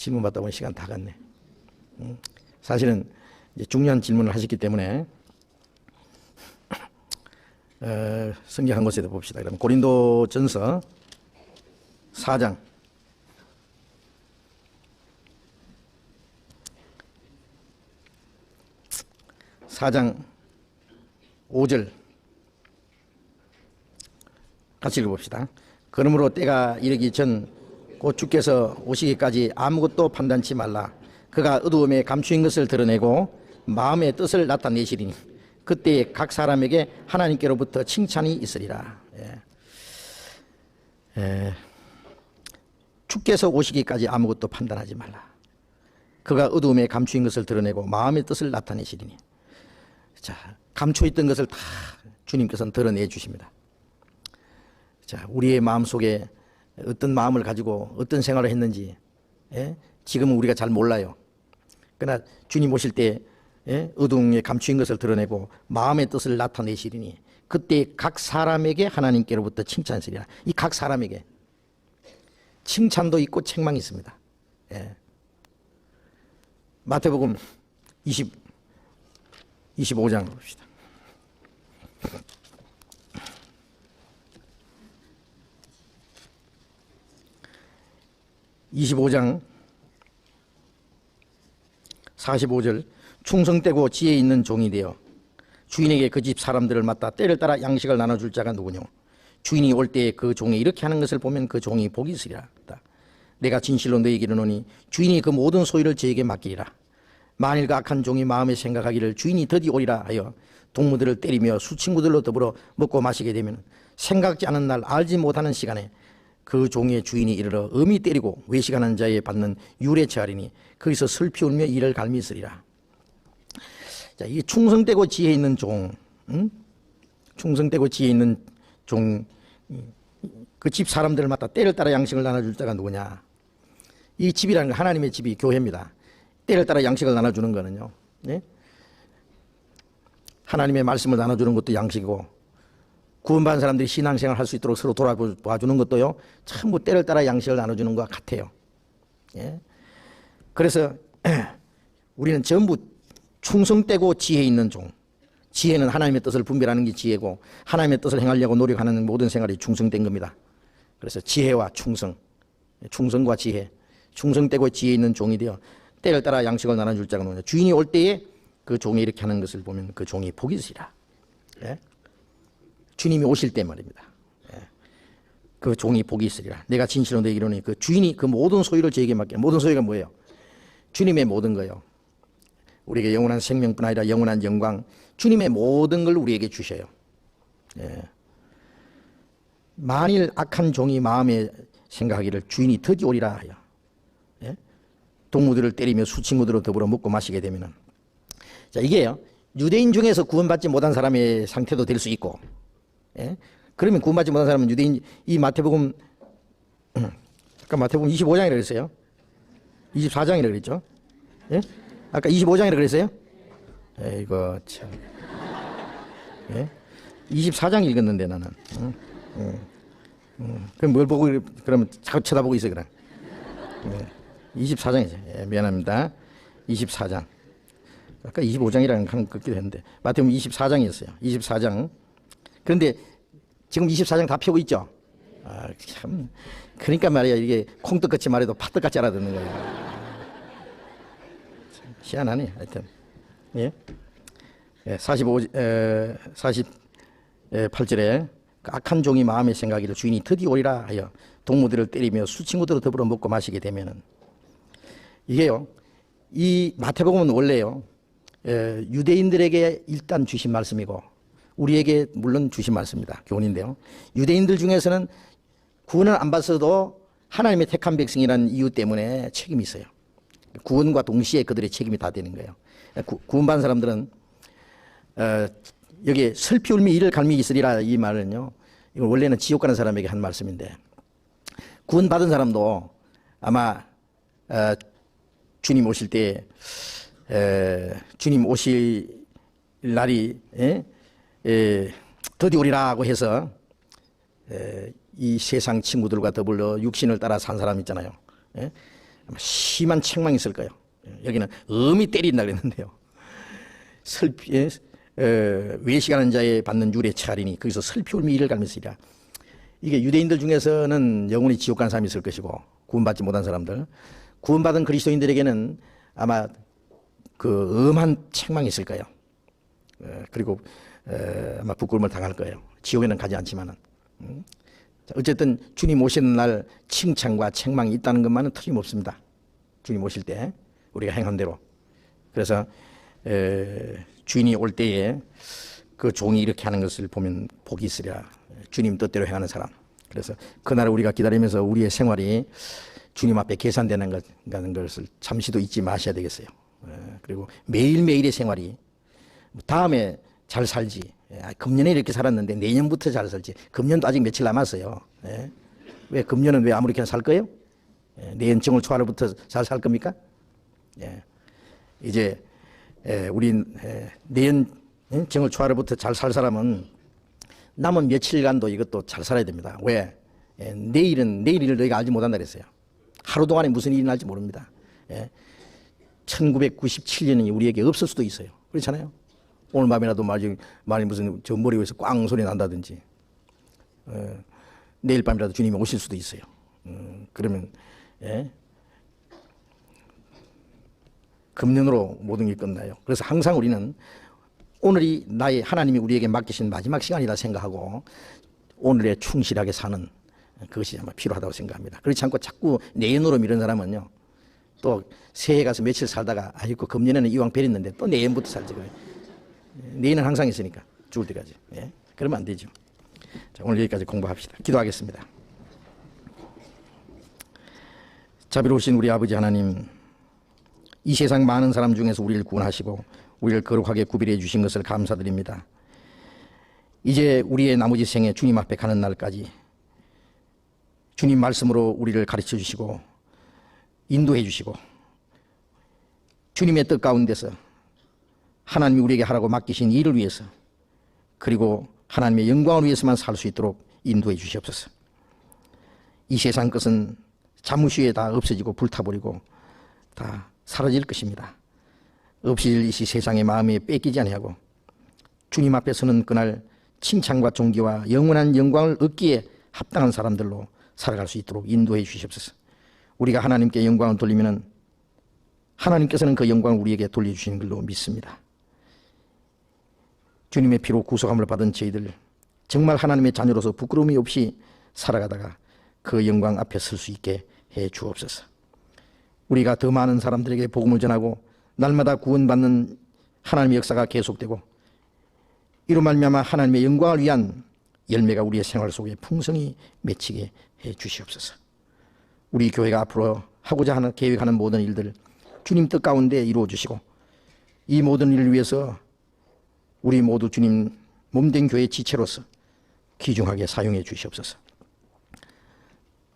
질문 받다 보니 시간 다 갔네. 음, 사실은 중요한 질문을 하셨기 때문에 어, 성경 한 곳에도 봅시다. 그럼 고린도 전서 4장 4장 5절 같이 읽어봅시다. 그러므로 때가 이르기 전 곧 주께서 오시기까지 아무것도 판단치 말라. 그가 어두움에 감추인 것을 드러내고 마음의 뜻을 나타내시리니 그때 각 사람에게 하나님께로부터 칭찬이 있으리라. 예. 예. 주께서 오시기까지 아무것도 판단하지 말라. 그가 어두움에 감추인 것을 드러내고 마음의 뜻을 나타내시리니 자, 감춰 있던 것을 다 주님께서는 드러내 주십니다. 자, 우리의 마음 속에 어떤 마음을 가지고 어떤 생활을 했는지, 예? 지금은 우리가 잘 몰라요. 그러나 주님 오실 때 예? 어둠에 감추인 것을 드러내고 마음의 뜻을 나타내시리니 그때 각 사람에게 하나님께로부터 칭찬시리라. 이 각 사람에게 칭찬도 있고 책망이 있습니다. 예. 마태복음 20 25장 봅시다. 25장 45절 충성되고 지혜 있는 종이 되어 주인에게 그 집 사람들을 맡아 때를 따라 양식을 나눠줄 자가 누구뇨? 주인이 올 때에 그 종이 이렇게 하는 것을 보면 그 종이 복이 있으리라. 내가 진실로 너에게 이르노니 주인이 그 모든 소유를 저에게 맡기리라. 만일 그 악한 종이 마음에 생각하기를 주인이 더디 오리라 하여 동무들을 때리며 수친구들로 더불어 먹고 마시게 되면 생각지 않은 날 알지 못하는 시간에 그 종의 주인이 이르러 음이 때리고 외식하는 자에 받는 유래 처하리니 거기서 슬피 울며 이를 갈미 있으리라. 자, 이 충성되고 지혜 있는 종, 응? 충성되고 지혜 있는 종, 그 집 사람들을 맡아 때를 따라 양식을 나눠줄 자가 누구냐? 이 집이라는 건 하나님의 집이 교회입니다. 때를 따라 양식을 나눠주는 거는요. 네? 하나님의 말씀을 나눠주는 것도 양식이고 구원받은 사람들이 신앙생활 할 수 있도록 서로 돌아봐주는 것도요. 전부 때를 따라 양식을 나눠주는 것 같아요. 예? 그래서 우리는 전부 충성되고 지혜 있는 종. 지혜는 하나님의 뜻을 분별하는 게 지혜고 하나님의 뜻을 행하려고 노력하는 모든 생활이 충성된 겁니다. 그래서 지혜와 충성, 충성과 지혜, 충성되고 지혜 있는 종이 되어 때를 따라 양식을 나눠줄 자가 누구냐. 주인이 올 때에 그 종이 이렇게 하는 것을 보면 그 종이 복이 있으리라. 예? 주님이 오실 때 말입니다. 예. 그 종이 복이 있으리라. 내가 진실로 너에게 이르노니 그 주인이 그 모든 소유를 저에게 맡겨. 모든 소유가 뭐예요? 주님의 모든 거요. 우리에게 영원한 생명뿐 아니라 영원한 영광, 주님의 모든 걸 우리에게 주셔요. 예. 만일 악한 종이 마음에 생각하기를 주인이 더디 오리라 하여 예? 동무들을 때리며 수친구들로 더불어 먹고 마시게 되면은 자 이게요 유대인 중에서 구원받지 못한 사람의 상태도 될 수 있고 예? 그러면 구원받지 못한 사람은 유대인 이 마태복음 아까 마태복음 25장이라 그랬어요 24장이라 그랬죠 예? 아까 25장이라 그랬어요 에이거 참 예? 24장 읽었는데 나는 응? 응. 응. 그럼 뭘 보고 그러면 자꾸 쳐다보고 있어 그래 예. 24장이죠 예, 미안합니다 24장 아까 25장이라는 한 긋기도 했는데 마태복음 24장이었어요 24장 그런데 지금 24장 다 펴고 있죠? 아, 참. 그러니까 말이야 이게 콩떡같이 말해도 파떡같이 알아듣는 거야 희한하네 하여튼. 예. 예, 45, 에, 48절에 그 악한 종이 마음에 생각이를 주인이 드디 오리라 하여 동무들을 때리며 수친구들을 더불어 먹고 마시게 되면은 이게요 이 마태복음은 원래요 에, 유대인들에게 일단 주신 말씀이고 우리에게 물론 주신 말씀입니다 교훈인데요 유대인들 중에서는 구원을 안 받아도 하나님의 택한 백성이라는 이유 때문에 책임이 있어요 구원과 동시에 그들의 책임이 다 되는 거예요 구, 구원받은 사람들은 어, 여기 슬피 울미 이를 갈미 있으리라 이 말은요. 이건 원래는 지옥 가는 사람에게 한 말씀인데 구원 받은 사람도 아마 어, 주님 오실 때 에, 주님 오실 날이 에? 에, 드디 오리라고 해서 에, 이 세상 친구들과 더불어 육신을 따라 산 사람 있잖아요. 에? 아마 심한 책망이 있을 거예요. 예, 여기는 엄히 때린다 그랬는데요. 슬피, 에, 외식하는 자에 받는 율의 차리니 거기서 슬피 울미 이를 갈면서이라. 이게 유대인들 중에서는 영원히 지옥 가는 사람이 있을 것이고 구원받지 못한 사람들, 구원받은 그리스도인들에게는 아마 그 엄한 책망이 있을 거예요. 에, 그리고 에, 아마 부끄러움을 당할 거예요. 지옥에는 가지 않지만은. 음. 자, 어쨌든 주님 오시는 날 칭찬과 책망이 있다는 것만은 틀림없습니다. 주님 오실 때 우리가 행한 대로. 그래서 에, 주인이 올 때에 그 종이 이렇게 하는 것을 보면 복이 있으랴. 주님 뜻대로 행하는 사람. 그래서 그날 우리가 기다리면서 우리의 생활이 주님 앞에 계산되는 것, 가는 것을 잠시도 잊지 마셔야 되겠어요. 에, 그리고 매일매일의 생활이 다음에 잘 살지. 예, 아, 금년에 이렇게 살았는데 내년부터 잘 살지. 금년도 아직 며칠 남았어요. 예. 왜 금년은 왜 아무렇게나 살 거예요? 예, 내년 정월 초하루부터 잘 살 겁니까? 예. 이제 예, 내년 예, 정월 초하루부터 잘 살 사람은 남은 며칠간도 이것도 잘 살아야 됩니다. 왜? 예, 내일은 내일 일을 너희가 알지 못한다 그랬어요. 하루 동안에 무슨 일이 날지 모릅니다. 예. 1997년이 우리에게 없을 수도 있어요. 그렇잖아요. 오늘 밤이라도 만약 만약 무슨 저 머리 위에서 꽝 소리 난다든지 어, 내일 밤이라도 주님이 오실 수도 있어요. 음, 그러면 예? 금년으로 모든 게 끝나요. 그래서 항상 우리는 오늘이 나의 하나님이 우리에게 맡기신 마지막 시간이라 생각하고 오늘에 충실하게 사는 그것이 아마 필요하다고 생각합니다. 그렇지 않고 자꾸 내년으로 미는 사람은요. 또 새해 가서 며칠 살다가 아이고 금년에는 이왕 베렸는데 또 내년부터 살지 그래. 내일은 항상 있으니까 죽을 때까지. 예? 그러면 안 되죠. 자, 오늘 여기까지 공부합시다. 기도하겠습니다. 자비로우신 우리 아버지 하나님, 이 세상 많은 사람 중에서 우리를 구원하시고 우리를 거룩하게 구별해 주신 것을 감사드립니다. 이제 우리의 나머지 생에 주님 앞에 가는 날까지 주님 말씀으로 우리를 가르쳐 주시고 인도해 주시고 주님의 뜻 가운데서 하나님이 우리에게 하라고 맡기신 일을 위해서 그리고 하나님의 영광을 위해서만 살 수 있도록 인도해 주시옵소서. 이 세상 것은 잠시 후에 다 없어지고 불타버리고 다 사라질 것입니다. 없어질 이 세상의 마음에 뺏기지 아니하고 주님 앞에 서는 그날 칭찬과 존귀와 영원한 영광을 얻기에 합당한 사람들로 살아갈 수 있도록 인도해 주시옵소서. 우리가 하나님께 영광을 돌리면은 하나님께서는 그 영광을 우리에게 돌려주시는 걸로 믿습니다. 주님의 피로 구속함을 받은 저희들 정말 하나님의 자녀로서 부끄러움이 없이 살아가다가 그 영광 앞에 설 수 있게 해 주옵소서. 우리가 더 많은 사람들에게 복음을 전하고 날마다 구원받는 하나님의 역사가 계속되고 이로 말미암아 하나님의 영광을 위한 열매가 우리의 생활 속에 풍성히 맺히게 해 주시옵소서. 우리 교회가 앞으로 하고자 하는 계획하는 모든 일들 주님 뜻 가운데 이루어 주시고 이 모든 일을 위해서 우리 모두 주님 몸된 교회 지체로서 귀중하게 사용해 주시옵소서.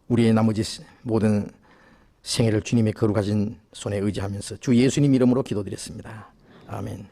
우리의 나머지 모든 생애를 주님의 거룩하신 손에 의지하면서 주 예수님 이름으로 기도드렸습니다. 아멘.